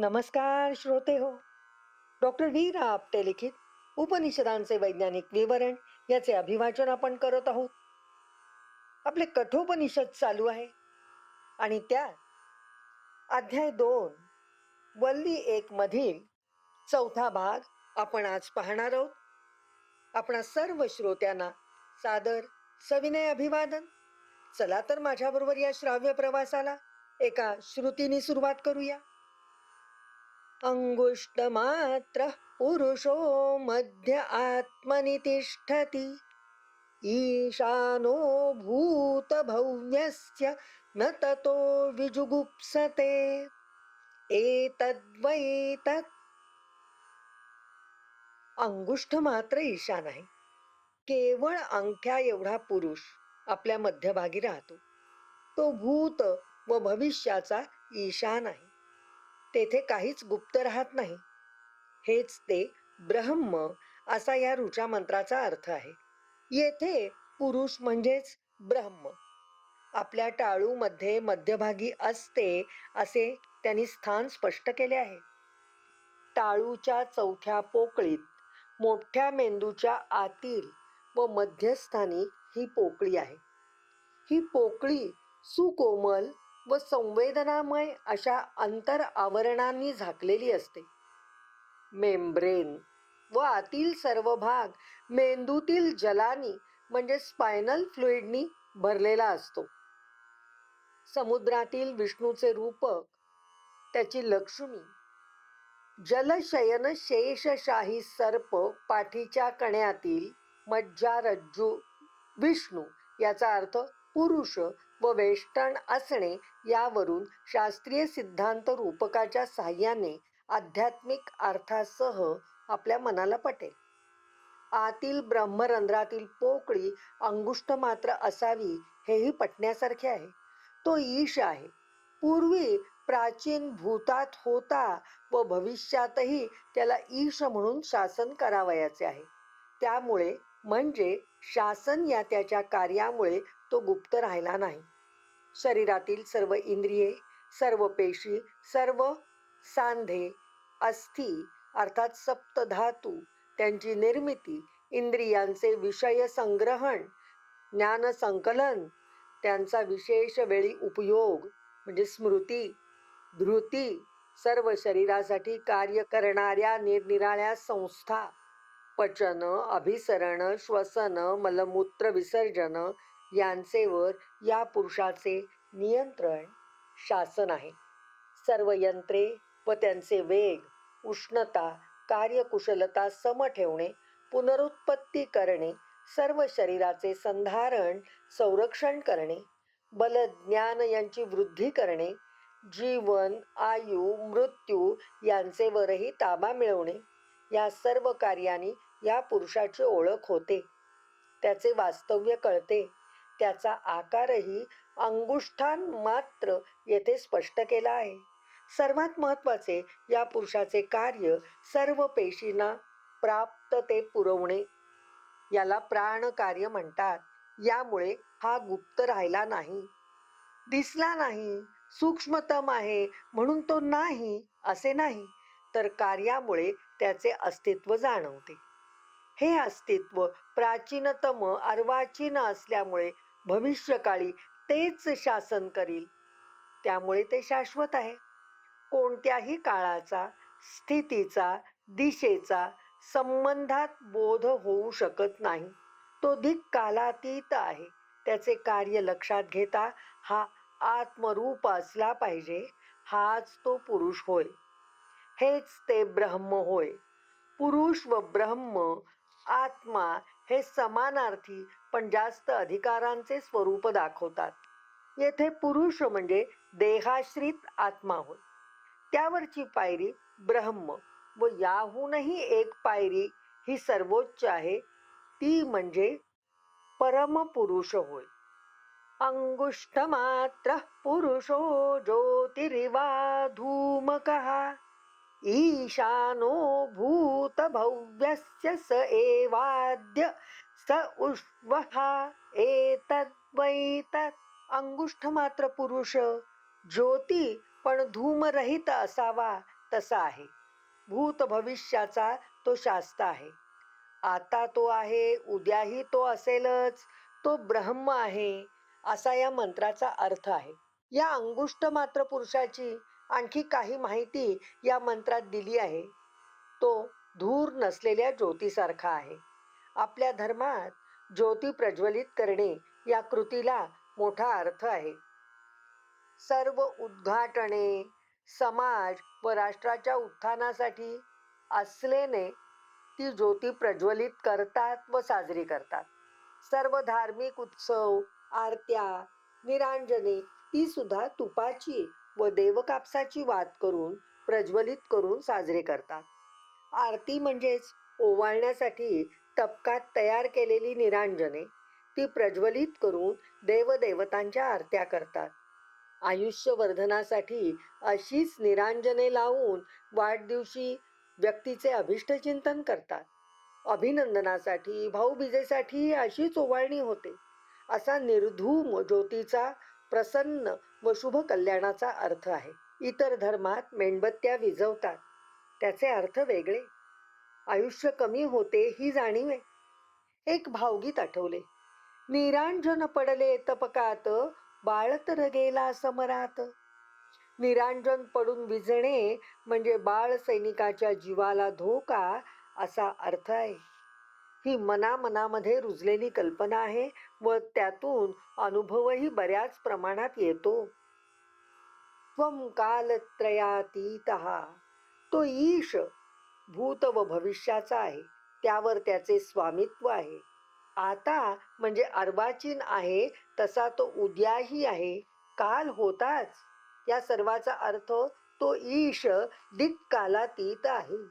नमस्कार श्रोते हो. डॉक्टर व्ही रा आपटे लिखित उपनिषदांचे वैज्ञानिक विवरण याचे अभिवाचन आपण करत आहोत. आपले कठोपनिषद चालू आहे. आणि त्यात अध्याय दोन वल्ली एक मधील चौथा भाग आपण आज पाहणार आहोत. आपणा सर्व श्रोत्यांना सादर सविनय अभिवादन. चला तर माझ्याबरोबर या श्राव्य प्रवासाला एका श्रुतीने सुरुवात करूया. अंगुष्टमात्र पुरुषो मध्य आत्मनि तिष्ठति। ईशानो भूतभव्यस्य न ततो विजुगुप्सते। एतद्वै तत्। अंगुष्ठ मात्र ईशान आहे। केवळ अंगठ्या एवढा पुरुष आपल्या मध्यभागी राहतो। तो भूत व भविष्याचा ईशान आहे। तेथे काहीच गुप्त राहत नाही. हेच ते ब्रह्म असा या ऋचा मंत्राचा अर्थ आहे. येथे पुरुष म्हणजेच ब्रह्म. आपल्या टाळूमध्ये मध्यभागी असते असे त्यांनी स्थान स्पष्ट केले आहे. टाळूच्या चौथ्या पोकळीत मोठ्या मेंदूच्या आतील व मध्यस्थानी ही पोकळी आहे. ही पोकळी सुकोमल व संवेदनामय अशा अंतर आवरणांनी झाकलेली असते. मेम्ब्रेन व आतील सर्व भाग मेंदूतील जलानी म्हणजे स्पायनल फ्लुइडनी भरलेला असतो. समुद्रातील विष्णूचे रूपक त्याची लक्ष्मी जलशयन शेषशाही सर्प पाठीच्या कण्यातील मज्जारज्जू विष्णू याचा अर्थ पुरुष व वेष्टन असणे यावरून शास्त्रीय सिद्धांत रूपकाच्या साह्याने आध्यात्मिक अर्थासह आपल्या मनाला पटेल. आतील ब्रह्मरंध्रातील पोकळी अंगुष्ट मात्र असावी हेही पटण्यासारखे आहे. तो ईश आहे. पूर्वी प्राचीन भूतात होता व भविष्यातही त्याला ईश म्हणून शासन करावयाचे आहे. त्यामुळे म्हणजे शासन या त्याच्या कार्यामुळे तो गुप्त राहिला नाही. शरीरातील सर्व इंद्रिये सर्व पेशी सर्व सांधे अस्थि अर्थात सप्तधातू त्यांची निर्मिती इंद्रियांचे विषय संग्रहण ज्ञान संकलन त्यांचा विशेष वेळी उपयोग म्हणजे स्मृती धृती सर्व शरीरासाठी कार्य करणाऱ्या निरनिराळ्या संस्था पचन अभिसरण श्वसन मलमूत्र विसर्जन यांचेवर या पुरुषाचे नियंत्रण शासन आहे. सर्व यंत्रे व त्यांचे वेग उष्णता कार्यकुशलता सम ठेवणे पुनरुत्पत्ती करणे सर्व शरीराचे संधारण संरक्षण करणे बल ज्ञान यांची वृद्धी करणे जीवन आयु मृत्यू यांचेवरही ताबा मिळवणे या सर्व कार्याने या पुरुषाची ओळख होते. त्याचे वास्तव्य कळते. त्याचा आकारही अंगुष्ठान मात्र येथे स्पष्ट केला आहे. सर्वात महत्त्वाचे या पुरुषाचे कार्य सर्व पेशींना प्राप्त ते पुरवणे. याला प्राण कार्य म्हणतात. यामुळे हा गुप्त राहिला नाही. दिसला नाही. सूक्ष्मतम आहे म्हणून तो नाही असे नाही. तर कार्यामुळे त्याचे अस्तित्व जाणवते. हे अस्तित्व प्राचीनतम अर्वाचीन असल्यामुळे भविष्यकाळी तेच शासन करील. त्यामुळे ते शाश्वत आहे. कोणत्याही काळाचा स्थितीचा दिशेचा संबंधात बोध होऊ शकत नाही. तो धिक कालातीत आहे. त्याचे कार्य लक्षात घेता हा आत्मरूप असला पाहिजे. हाच तो पुरुष होय. हेच ते ब्रह्म होय. पुरुष व ब्रह्म आत्मा हे समानार्थी पण जास्त अधिकारांचे स्वरूप दाखवतात. येथे पुरुष म्हणजे देहाश्रित आत्मा होय. त्यावरची पायरी ब्रह्म व याहूनही एक पायरी ही सर्वोच्च आहे. ती म्हणजे परमपुरुष होय. अंगुष्ठमात्र पुरुषो ज्योतिरिवा धूमकः ईशानो भूतभव्यस्य स एवाद्य स उष्वः एतद्वैतत् अंगुष्ठ मात्र पुरुष ज्योती पण धूमरहित असावा तसा आहे। भूत भविष्याचा तो शास्त आहे। आता तो आहे उद्याही तो असेलच तो ब्रह्म आहे असा या मंत्राचा अर्थ आहे। या अंगुष्ट मात्र पुरुषाची आणखी काही माहिती या मंत्रात दिली आहे। तो धूर नसलेल्या ज्योतीसारखा आहे। आपल्या धर्मात ज्योती प्रज्वलित करणे या कृतीला मोठा अर्थ आहे. सर्व उद्घाटने समाज व राष्ट्राच्या उत्थानासाठी असलेने ती ज्योती प्रज्वलित करतात व साजरी करतात. सर्व धार्मिक उत्सव आरत्या निरांजने ती सुद्धा तुपाची व देवकापसाची वात करून प्रज्वलित करून साजरे करतात. आरती म्हणजेच ओवाळण्यासाठी तपकात तयार केलेली निरांजने ती प्रज्वलित करून देवदेवतांच्या आरत्या करतात. आयुष्यवर्धनासाठी अशीच निरांजने लावून वाढदिवशी व्यक्तीचे अभिष्टचिंतन करतात. अभिनंदनासाठी भाऊबीजेसाठी अशीच ओवाळणी होते. असा निर्धूम ज्योतीचा प्रसन्न व शुभ कल्याणाचा अर्थ आहे. इतर धर्मात मेणबत्त्या विझवतात. त्याचे अर्थ वेगळे. आयुष्य कमी होते ही जाणीव. आहे एक भावगीत आठवले. निरांजन पडले तपकात बाळ तर गेला समरात. निरांजन पडून विजणे म्हणजे बाळ सैनिकाच्या जीवाला धोका असा अर्थ आहे. ही मनामनामध्ये रुजलेली कल्पना आहे व त्यातून अनुभवही बऱ्याच प्रमाणात येतो. त्वम कालत्रयातीत तो ईश भूत व भविष्याचा आहे. त्यावर त्याचे स्वामित्व आहे. आता म्हणजे अर्वाचीन आहे तसा तो उद्याही आहे. काल होताच. या सर्वाचा अर्थ तो ईश दिक्कालातीत आहे.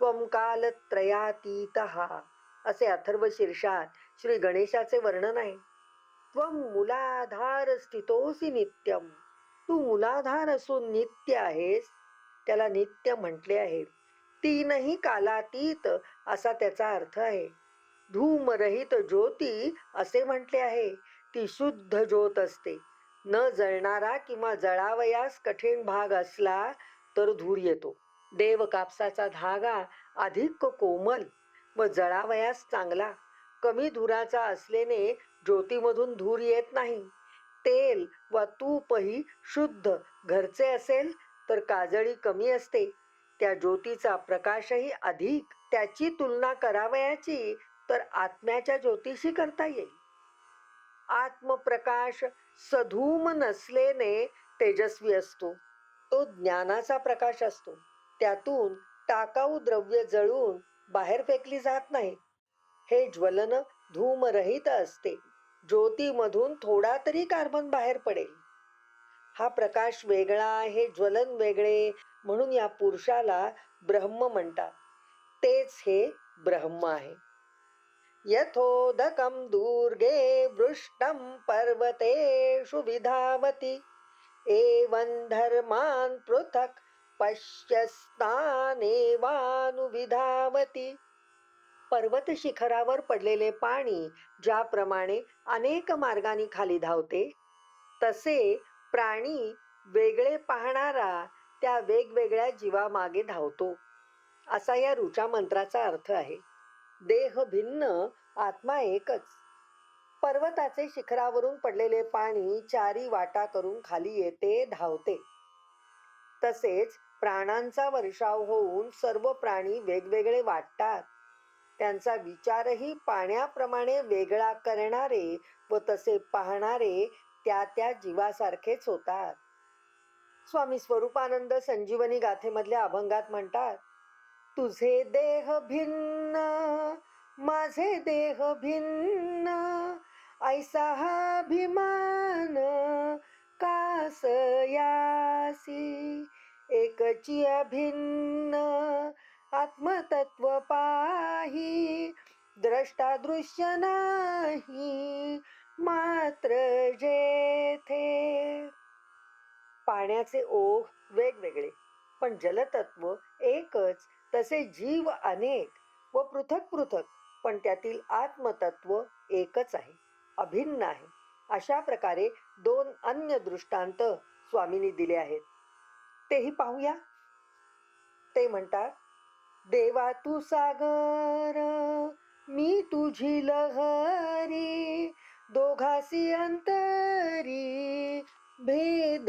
त्वम कालत्रयातीत असे अथर्व शीर्षात श्री गणेशाचे वर्णन आहे. त्वम मुलाधार स्थितोसी नित्यम. तू मुलाधार असून नित्य आहेस. त्याला नित्य म्हटले आहे. तीनही कालातीत असा त्याचा अर्थ आहे. धूमरहित ज्योती असे म्हटले आहे ती शुद्ध ज्योत असते. न जळणारा किंवा जळावयास कठीण भाग असला तर धूर येतो. देव कापसाचा धागा अधिक कोमल व जळावयास चांगला. कमी धुराचा असलेने ज्योतीमधून धूर येत नाही. तेल व तूपही शुद्ध. घरचे असेल तर काजळी कमी असते. त्या ज्योतीचा प्रकाशही अधिक त्याची तुलना करावयाची तर आत्म्याच्या ज्योतीशी करता येईल. आत्मप्रकाश सधूम नसलेने तेजस्वी असतो. तो ज्ञानाचा प्रकाश असतो. त्यातून टाकाऊ द्रव्य जळून बाहेर फेकली जात नाही. हे ज्वलन धूमरहित असते. ज्योतीमधून थोडा तरी कार्बन बाहेर पडेल. हा प्रकाश वेगळा हे ज्वलन वेगळे म्हणून या पुरुषाला ब्रह्म म्हणतात. तेच हे ब्रह्म आहे. यथोदकं दुर्गे वृष्टं पर्वतेषु विधावति। एवं धर्मान् पृथक् पश्यस्तानेवानुविधावती पर्वत शिखरावर पडलेले पाणी ज्याप्रमाणे अनेक मार्गाने खाली धावते तसे प्राणी वेगळे पाहणारा त्या वेगवेगळ्या जीवामागे धावतो. असा या ऋचा मंत्राचा अर्थ आहे. देह भिन्न आत्मा एकच. पर्वताचे शिखरावरून पडलेले पाणी चारी वाटा करून खाली येते धावते. तसेच प्राणांचा वर्षाव होऊन सर्व प्राणी वेगवेगळे वाटतात. त्यांचा विचारही पाण्याप्रमाणे वेगळा करणारे व तसे पाहणारे त्या त्या जीवासारखेच होतात. स्वामी स्वरूपानंद संजीवनी गाथेमधल्या अभंगात म्हणतात तुझे देह भिन्न माझे देह भिन्न ऐसा हा अभिमान कासयासी एकची अभिन्न आत्मतत्व पाही द्रष्टा दृश्य नाही मात्र जेथे पाण्याचे ओघ वेगवेगळे पण जलतत्व एकच तसे जीव अनेक व पृथक पृथक पण त्यातील आत्मतत्व एकच आहे अभिन्न आहे. अशा प्रकारे दोन अन्य दृष्टांत स्वामींनी दिले आहेत. तेही पाहूया. ते म्हणतात देवा तू सागर मी तुझी लहरी दोघासी अंतरी भेद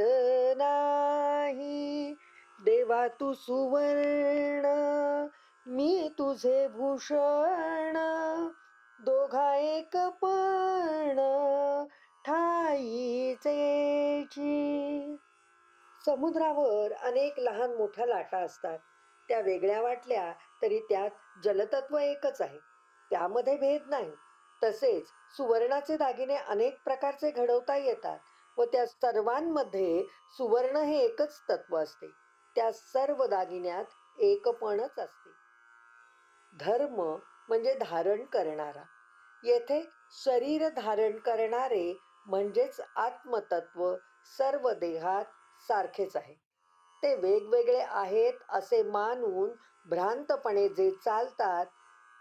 नाही. देवा तू सुवर्ण मी तुझे भूषण. दोघा एक पण ठाईचेची समुद्रावर अनेक लहान मोठ्या लाटा असतात. त्या वेगळ्या वाटल्या तरी त्यात जलतत्व एकच आहे. त्यामध्ये भेद नाही. तसेच सुवर्णाचे दागिने अनेक प्रकारचे घडवता येतात. व त्या सर्वांमध्ये सुवर्ण हे एकच तत्व असते. त्या सर्व दागिन्यात एकपणच असते. धर्म म्हणजे धारण करणारा. येथे शरीर धारण करणारे म्हणजेच आत्मतत्व सर्व देहात सारखेच आहे. ते वेगवेगळे आहेत असे मानून भ्रांतपणे जे चालतात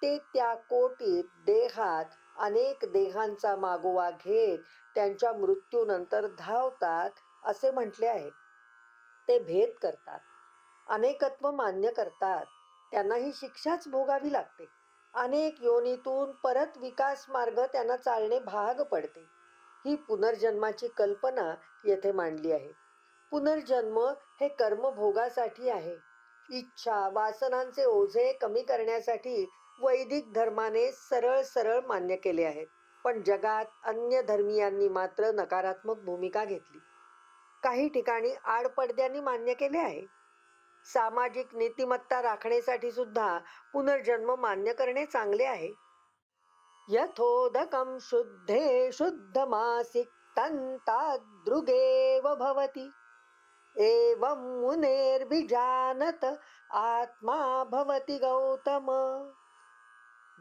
ते त्या कोटीत देहात अनेक देहांचा मागोवा घेत त्यांच्या मृत्यूनंतर धावतात असे म्हटले आहे. ते भेद करतात अनेकत्व मान्य करतात त्यांना ही शिक्षाच भोगावी लागते. अनेक योनीतून परत विकास मार्ग त्यांना चालणे भाग पडते. ही पुनर्जन्माची कल्पना येथे मांडली आहे. पुनर्जन्म हे कर्मभोगासाठी आहे. इच्छा वासनांचे ओझे कमी करण्यासाठी वैदिक धर्माने सरळ सरळ मान्य केले आहेत. पण जगात अन्य धर्मीयांनी मात्र नकारात्मक भूमिका घेतली. काही ठिकाणी आडपडद्यांनी मान्य केले आहे. सामाजिक नीतिमत्ता राखण्यासाठी सुद्धा पुनर्जन्म मान्य करणे चांगले आहे. यथोदकम शुद्धे मासिक तंतादृगेव भवति. एवं मुनेर्भिजानत आत्मा भवति गौतम।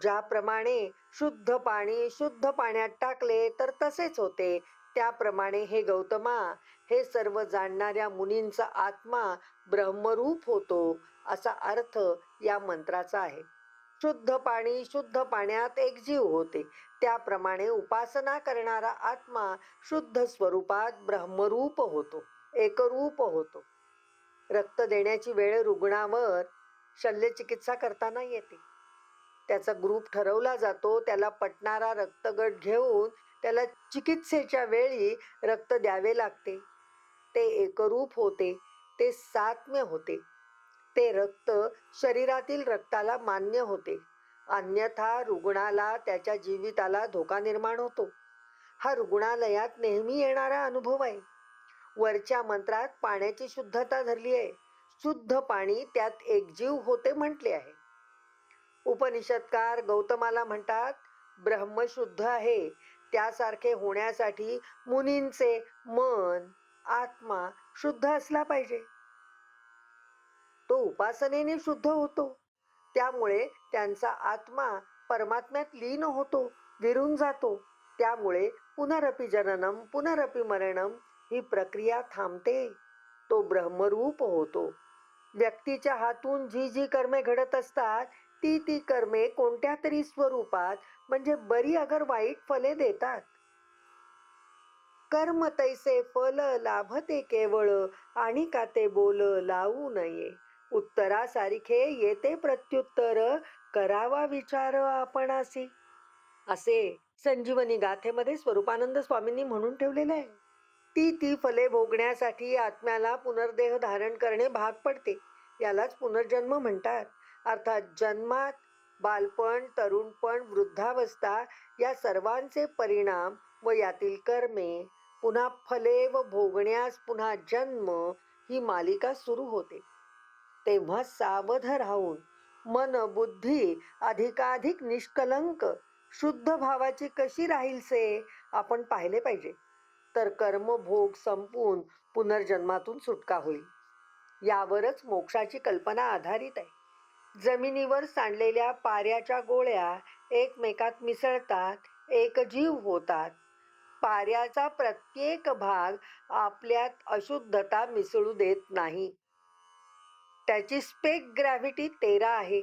ज्याप्रमाणे शुद्ध पाणी शुद्ध पाण्यात टाकले तर तसेच होते. त्याप्रमाणे हे गौतमा हे सर्व जाणणाऱ्या मुनींचा आत्मा ब्रह्मरूप होतो असा अर्थ या मंत्राचा आहे. शुद्ध पाणी शुद्ध पाण्यात एक जीव होते. त्याप्रमाणे उपासना करणारा आत्मा शुद्ध स्वरूपात ब्रह्मरूप होतो एकरूप होतो. रक्त देण्याची वेळ रुग्णावर शल्यचिकित्सा करताना येते. त्याचा ग्रुप ठरवला जातो त्याला पटणारा रक्तगट घेऊन त्याला चिकित्सेच्या वेळी रक्त द्यावे लागते. ते एकरूप होते ते सात्म्य होते. ते रक्त शरीरातील रक्ताला मान्य होते. अन्यथा रुग्णाला त्याच्या जीविताला धोका निर्माण होतो. हा रुग्णालयात नेहमी येणारा अनुभव आहे. वरच्या मंत्रात पाण्याची शुद्धता धरली आहे. शुद्ध पाणी त्यात एकजीव होते म्हटले आहे. उपनिषदकार गौतमाला म्हणतात ब्रह्मशुद्ध आहे. त्यासारखे होण्यासाठी मुनींचे मन आत्मा शुद्ध असला पाहिजे. तो उपासनेने शुद्ध होतो. त्यामुळे त्यांचा आत्मा परमात्म्यात लीन होतो विरून जातो. त्यामुळे पुनरपी जननम पुनरपी मरणम ही प्रक्रिया थांबते. तो ब्रह्मरूप होतो. व्यक्तीच्या हातून जी जी कर्मे घडत असतात ती ती कर्मे कोणत्या तरी स्वरूपात म्हणजे बरी अगर वाईट फले देतात. कर्म तैसे फल लाभते केवळ आणि का ते बोल लावू नये. उत्तरासारखे येते प्रत्युत्तर करावा विचार आपणासी. असे संजीवनी गाथेमध्ये स्वरूपानंद स्वामींनी म्हणून ठेवलेले आहे. ती ती फले भोगण्यासाठी आत्म्याला पुनर्देह धारण करणे भाग पडते. यालाच पुनर्जन्म म्हणतात. अर्थात जन्मात बालपण तरुणपण वृद्धावस्था या सर्वांचे परिणाम व यातील कर्मे पुन्हा फले व भोगण्यास पुन्हा जन्म ही मालिका सुरू होते. तेव्हा सावध राहून मन बुद्धी अधिकाधिक निष्कलंक शुद्ध भावाची कशी राहीलसे आपण पाहिले पाहिजे. तर कर्मभोग संपून पुनर्जन्मातून सुटका होईल. यावरच मोक्षाची कल्पना आधारित आहे. जमिनीवर सांडलेल्या पाऱ्याच्या गोळ्या एकमेकात मिसळतात एकजीव होतात. पाऱ्याचा प्रत्येक भाग आपल्यात अशुद्धता मिसळू देत नाही. त्याची स्पेक ग्रॅव्हिटी तेरा आहे.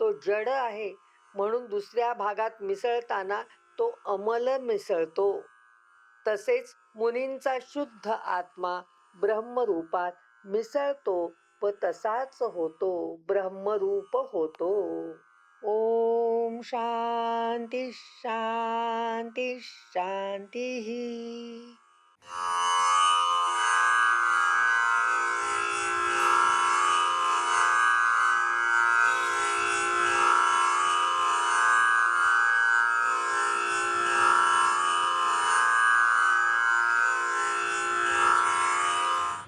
तो जड आहे म्हणून दुसऱ्या भागात मिसळताना तो अमल मिसळतो. तसेच मुनींचा शुद्ध आत्मा ब्रह्मरूपात मिसळतो रूप तसाच होतो ब्रह्मरूप होतो. ओम शांती शांती शांती.